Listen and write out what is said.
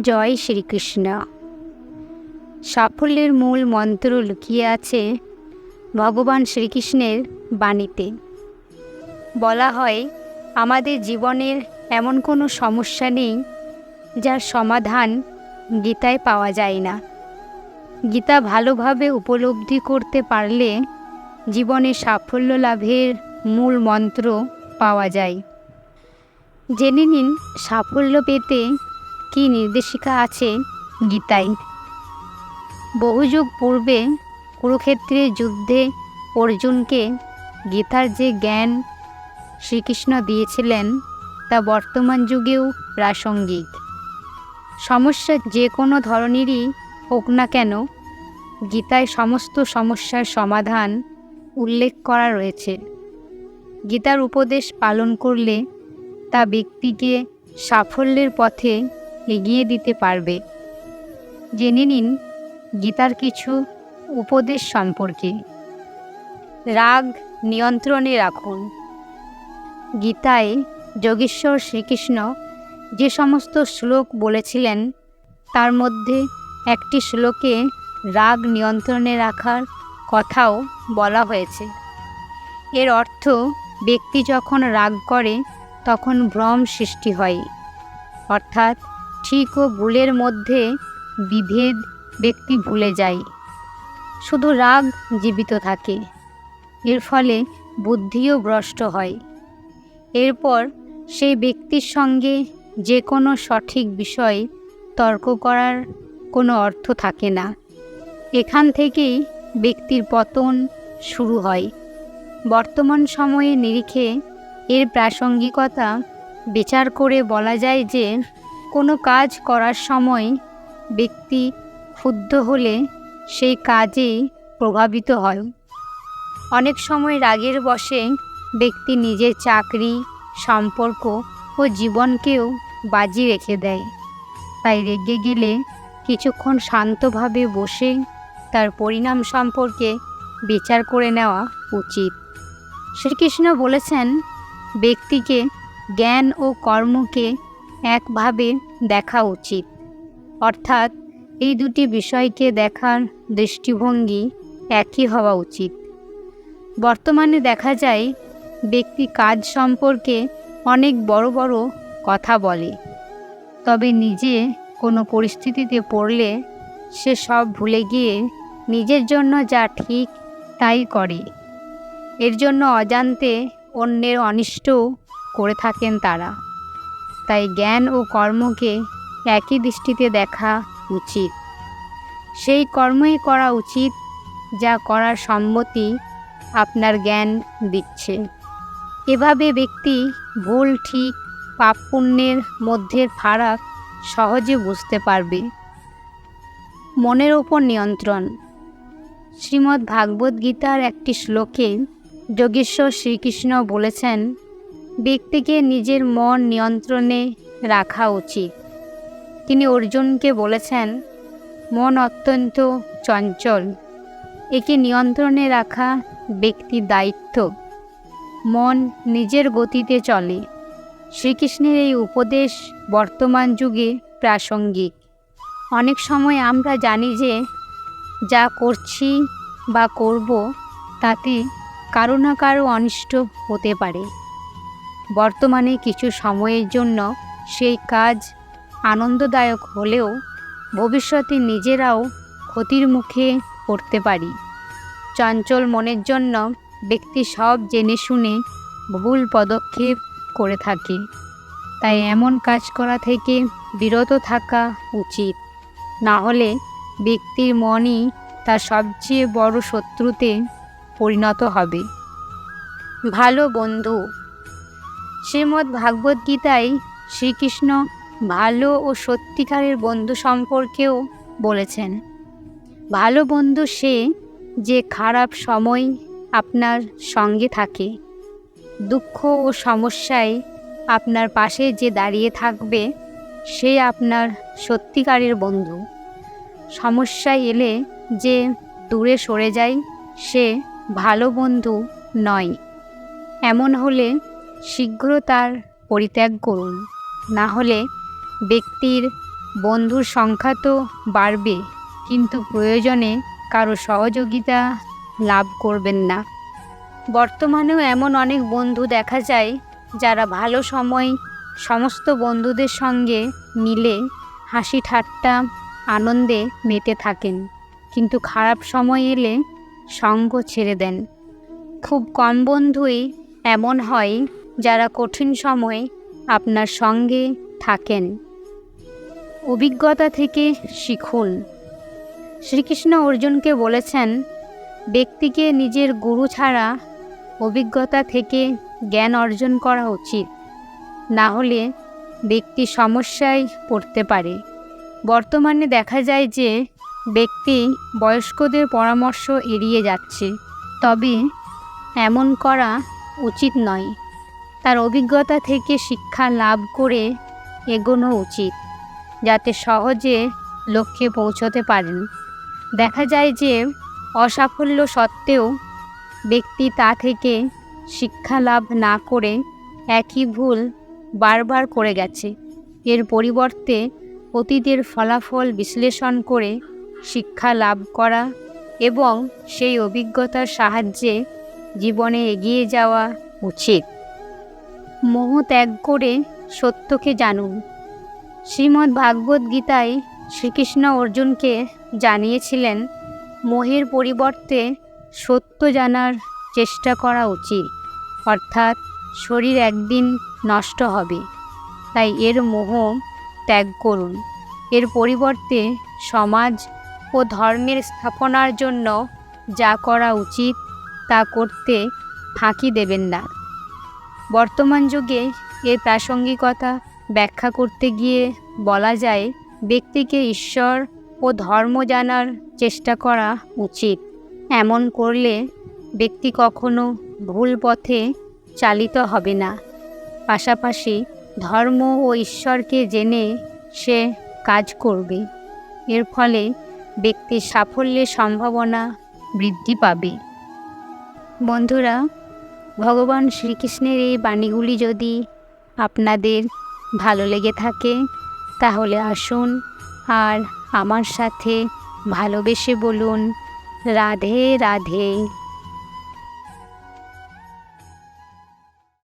জয় শ্রীকৃষ্ণ। সাফল্যের মূল মন্ত্র লুকিয়ে আছে ভগবান শ্রীকৃষ্ণের বাণীতে। বলা হয়, আমাদের জীবনের এমন কোনো সমস্যা নেই, যার সমাধান গীতায় পাওয়া যায় না। গীতা ভালোভাবে উপলব্ধি করতে পারলে জীবনে সাফল্য লাভের মূল মন্ত্র পাওয়া যায়। জেনে নিন, সাফল্য পেতে কী নির্দেশিকা আছে গীতায়? বহুযুগ পূর্বে কুরুক্ষেত্রের যুদ্ধে অর্জুনকে গীতার যে জ্ঞান শ্রীকৃষ্ণ দিয়েছিলেন, তা বর্তমান যুগেও প্রাসঙ্গিক। সমস্যা যে কোনো ধরনেরই হোক না কেন, গীতায় সমস্ত সমস্যার সমাধান উল্লেখ করা রয়েছে। গীতার উপদেশ পালন করলে তা ব্যক্তিকে সাফল্যের পথে এগিয়ে দিতে পারবে। জেনে নিন, গীতার কিছু উপদেশ সম্পর্কে। রাগ নিয়ন্ত্রণে রাখুন। গীতায় যোগেশ্বর শ্রীকৃষ্ণ যে সমস্ত শ্লোক বলেছিলেন, তার মধ্যে একটি শ্লোকে রাগ নিয়ন্ত্রণে রাখার কথাও বলা হয়েছে। এর অর্থ, ব্যক্তি যখন রাগ করে, তখন ভ্রম সৃষ্টি হয়। অর্থাৎ ঠিক ও ভুলের মধ্যে বিভেদ ব্যক্তি ভুলে যায়। শুধু রাগ জীবিত থাকে। এর ফলে বুদ্ধিও ভ্রষ্ট হয়। এরপর সেই ব্যক্তির সঙ্গে যে কোনো সঠিক বিষয় তর্ক করার কোনো অর্থ থাকে না। এখান থেকেই ব্যক্তির পতন শুরু হয়। বর্তমান সময়ে নিরিখে এর প্রাসঙ্গিকতা বিচার করে বলা যায় যে কোনো কাজ করার সময় ব্যক্তি ক্ষুব্ধ হলে সেই কাজেই প্রভাবিত হয়। অনেক সময় রাগের বশে ব্যক্তি নিজের চাকরি, সম্পর্ক ও জীবনকেও বাজি রেখে দেয়। তাই রেগে গেলে কিছুক্ষণ শান্তভাবে বসে তার পরিণাম সম্পর্কে বিচার করে নেওয়া উচিত। শ্রীকৃষ্ণ বলেছেন, ব্যক্তিকে জ্ঞান ও কর্মকে একভাবে দেখা উচিত। অর্থাৎ এই দুটি বিষয়কে দেখার দৃষ্টিভঙ্গি একই হওয়া উচিত। বর্তমানে দেখা যায়, ব্যক্তি কাজ সম্পর্কে অনেক বড় বড় কথা বলে। তবে নিজে কোনো পরিস্থিতিতে পড়লে সে সব ভুলে গিয়ে নিজের জন্য যা ঠিক তাই করে। এর জন্য অজান্তে অন্যের অনিষ্ট করে থাকেন তারা। তাই জ্ঞান ও কর্মকে একই দৃষ্টিতে দেখা উচিত। সেই কর্মই করা উচিত, যা করার সম্মতি আপনার জ্ঞান দিচ্ছে। এভাবে ব্যক্তি ভুল, ঠিক, পাপ পুণ্যের মধ্যের ফারাক সহজে বুঝতে পারবে। মনের ওপর নিয়ন্ত্রণ। শ্রীমদ্ ভাগবত গীতার একটি শ্লোকে যোগেশ্বর শ্রীকৃষ্ণ বলেছেন ব্যক্তিকে নিজের মন নিয়ন্ত্রণে রাখা উচিত। তিনি অর্জুনকে বলেছেন, মন অত্যন্ত চঞ্চল। একে নিয়ন্ত্রণে রাখা ব্যক্তির দায়িত্ব। মন নিজের গতিতে চলে। শ্রীকৃষ্ণের এই উপদেশ বর্তমান যুগে প্রাসঙ্গিক। অনেক সময় আমরা জানি যে, যা করছি বা করব, তাতে কারও না কারও অনিষ্ট হতে পারে। বর্তমানে কিছু সময়ের জন্য সেই কাজ আনন্দদায়ক হলেও ভবিষ্যতে নিজেরাও ক্ষতির মুখে পড়তে পারি। চঞ্চল মনের জন্য ব্যক্তি সব জেনে শুনে ভুল পদক্ষেপ করে থাকে। তাই এমন কাজ করা থেকে বিরত থাকা উচিত। না হলে ব্যক্তির মনই তার সবচেয়ে বড় শত্রুতে পরিণত হবে। ভালো বন্ধু শ্রীমদ্ ভাগবত গীতায় শ্রীকৃষ্ণ ভালো ও সত্যিকারের বন্ধু সম্পর্কেও বলেছেন। ভালো বন্ধু সে যে খারাপ সময় আপনার সঙ্গে থাকে, দুঃখ ও সমস্যায় আপনার পাশে যে দাঁড়িয়ে থাকবে, সে আপনার সত্যিকারের বন্ধু। সমস্যায় এলে যে দূরে সরে যায়, সে ভালো বন্ধু নয়। এমন হলে শীঘ্র তার পরিত্যাগ করুন। না হলে ব্যক্তির বন্ধুর সংখ্যা তো বাড়বে, কিন্তু প্রয়োজনে কারও সহযোগিতা লাভ করবেন না। বর্তমানেও এমন অনেক বন্ধু দেখা যায়, যারা ভালো সময় সমস্ত বন্ধুদের সঙ্গে মিলে হাসি ঠাট্টা আনন্দে মেতে থাকেন, কিন্তু খারাপ সময় এলে সঙ্গ ছেড়ে দেন। খুব কম বন্ধুই এমন হয় যারা কঠিন সময়ে আপনার সঙ্গে থাকেন। অভিজ্ঞতা থেকে শিখুন। শ্রীকৃষ্ণ অর্জুনকে বলেছেন, ব্যক্তিকে নিজের গুরু ছাড়া অভিজ্ঞতা থেকে জ্ঞান অর্জন করা উচিত। না হলে ব্যক্তি সমস্যায় পড়তে পারে। বর্তমানে দেখা যায় যে ব্যক্তি বয়স্কদের পরামর্শ এড়িয়ে যাচ্ছে, তবে এমন করা উচিত নয়। তার অভিজ্ঞতা থেকে শিক্ষা লাভ করে এগোনো উচিত, যাতে সহজে লক্ষ্যে পৌঁছতে পারেন। দেখা যায় যে অসাফল্য সত্ত্বেও ব্যক্তি তা থেকে শিক্ষা লাভ না করে একই ভুল বারবার করে গেছে। এর পরিবর্তে অতীতের ফলাফল বিশ্লেষণ করে শিক্ষা লাভ করা এবং সেই অভিজ্ঞতার সাহায্যে জীবনে এগিয়ে যাওয়া উচিত। মোহ ত্যাগ করে সত্যকে জানুন। শ্রীমদ্ ভাগবত গীতায় শ্রীকৃষ্ণ অর্জুনকে জানিয়েছিলেন, মোহের পরিবর্তে সত্য জানার চেষ্টা করা উচিত, অর্থাৎ শরীর একদিন নষ্ট হবে। তাই এর মোহ ত্যাগ করুন। এর পরিবর্তে সমাজ ও ধর্মের স্থাপনার জন্য যা করা উচিত তা করতে ফাঁকি দেবেন না। বর্তমান যুগে এর প্রাসঙ্গিকতা ব্যাখ্যা করতে গিয়ে বলা যায়, ব্যক্তিকে ঈশ্বর ও ধর্ম জানার চেষ্টা করা উচিত। এমন করলে ব্যক্তি কখনো ভুল পথে চালিত হবে না। পাশাপাশি ধর্ম ও ঈশ্বরকে জেনে সে কাজ করবে। এর ফলে ব্যক্তির সাফল্যের সম্ভাবনা বৃদ্ধি পাবে। বন্ধুরা ভগবান শ্রীকৃষ্ণের এই বাণীগুলি যদি আপনাদের ভালো লেগে থাকে, তাহলে আসুন আর আমার সাথে ভালোবেসে বলুন, রাধে রাধে।